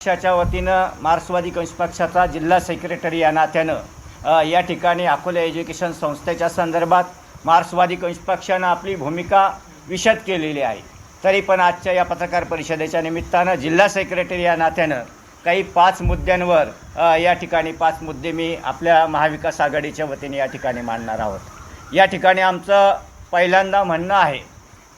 पक्षाच्या वतीनं मार्क्सवादी कम्युनिस्ट पक्षाचा जिल्हा सेक्रेटरी या नात्यानं या ठिकाणी अकोला एज्युकेशन संस्थेच्या संदर्भात मार्क्सवादी कम्युनिस्ट पक्षानं आपली भूमिका विशद केलेली आहे. तरी पण आजच्या या पत्रकार परिषदेच्या निमित्तानं जिल्हा सेक्रेटरी या नात्यानं काही पाच मुद्द्यांवर या ठिकाणी पाच मुद्दे मी आपल्या महाविकास आघाडीच्या वतीने या ठिकाणी मांडणार आहोत. या ठिकाणी आमचं पहिल्यांदा म्हणणं आहे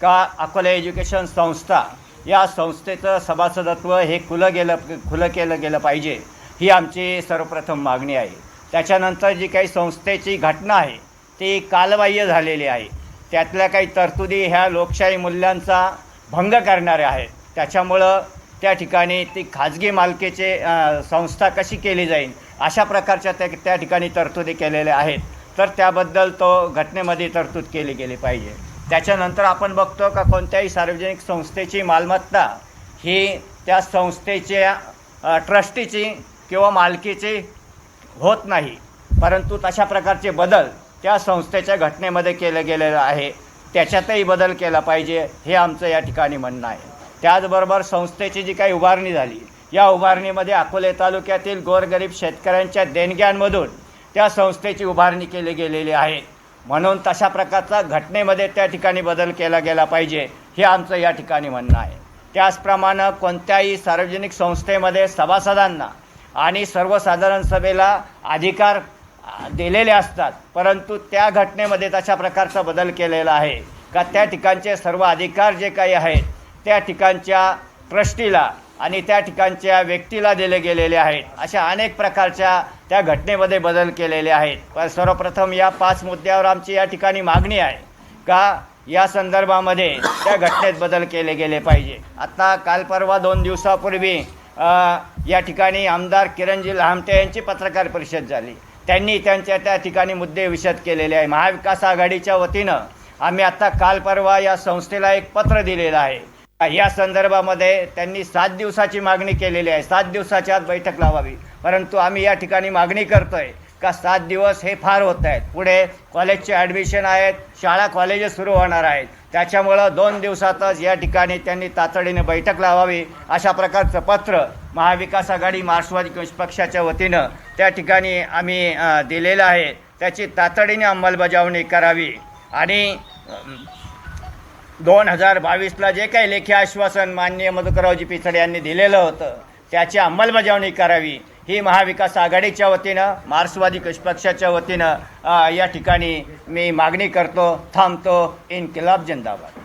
का अकोला एज्युकेशन संस्था या संस्थेचं सभासदत्व हे खुलं गेलं खुलं केलं गेलं पाहिजे ही आमची सर्वप्रथम मागणी आहे. त्याच्यानंतर जी काही संस्थेची घटना आहे ती कालबाह्य झालेली आहे. त्यातल्या काही तरतुदी ह्या लोकशाही मूल्यांचा भंग करणाऱ्या आहेत. त्याच्यामुळं त्या ठिकाणी ती खाजगी मालकीचे संस्था कशी केली जाईल अशा प्रकारच्या त्या त्या ठिकाणी तरतुदी केलेल्या आहेत. तर त्याबद्दल तो घटनेमध्ये तरतूद केली गेली पाहिजे. त्याच्यानंतर आपण बघतो का कोणत्याही सार्वजनिक संस्थेची मालमत्ता ही त्या संस्थेच्या ट्रस्टीची किंवा मालकीची होत नाही. परंतु तशा प्रकारचे बदल त्या संस्थेच्या घटनेमध्ये केलं गेलेलं आहे. त्याच्यातही बदल केला पाहिजे हे आमचं या ठिकाणी म्हणणं आहे. त्याचबरोबर संस्थेची जी काही उभारणी झाली या उभारणीमध्ये अकोले तालुक्यातील गोरगरीब शेतकऱ्यांच्या देणग्यांमधून त्या संस्थेची उभारणी केली गेलेली आहे. म्हणून तशा प्रकारचा घटनेमध्ये त्या ठिकाणी बदल केला गेला पाहिजे हे आमचं या ठिकाणी म्हणणं आहे. त्याचप्रमाणे कोणत्याही सार्वजनिक संस्थेमध्ये सभासदांना आणि सर्वसाधारण सभेला अधिकार दिलेले असतात परंतु त्या घटनेमध्ये तशा प्रकारचा बदल केलेला आहे का? त्या ठिकाणचे सर्व अधिकार जे काही आहेत त्या ठिकाणच्या ट्रस्टीला आणि त्या ठिकाणच्या व्यक्तीला दिले गेलेले आहेत. अशा अनेक प्रकारच्या त्या घटनेमध्ये बदल केलेले आहेत. पण सर्वप्रथम या पाच मुद्द्यावर आमची या ठिकाणी मागणी आहे का या संदर्भामध्ये त्या घटनेत बदल केले गेले पाहिजे. आता काल परवा दोन दिवसापूर्वी या ठिकाणी आमदार किरणजी लहामटे यांची पत्रकार परिषद झाली. त्यांनी त्यांच्या त्या ठिकाणी मुद्दे विषद केलेले आहे महाविकास आघाडीच्या वतीनं आम्ही आत्ता काल परवा या संस्थेला एक पत्र दिलेलं आहे. या संदर्भामध्ये त्यांनी सात दिवसाची मागणी केलेली आहे. सात दिवसाच्या आत बैठक लावावी. परंतु आम्ही या ठिकाणी मागणी करतोय का सात दिवस हे फार होत आहेत. पुढे कॉलेजचे ॲडमिशन आहेत शाळा कॉलेजेस सुरू होणार आहेत. त्याच्यामुळं दोन दिवसातच या ठिकाणी त्यांनी तातडीने बैठक लावावी. अशा प्रकारचं पत्र महाविकास आघाडी मार्क्सवादी कम्युनिस्ट पक्षाच्या वतीनं त्या ठिकाणी आम्ही दिलेलं आहे. त्याची तातडीने अंमलबजावणी करावी. आणि दोन हजार बावीसला जे काही लेखी आश्वासन माननीय मधुकररावजी पिचड यांनी दिलेलं होतं त्याची अंमलबजावणी करावी. ही महाविकास आघाडीच्या वतीनं मार्क्सवादी पक्षाच्या वतीनं या ठिकाणी मी मागणी करतो थांबतो. इन्किलाब जिंदाबाद.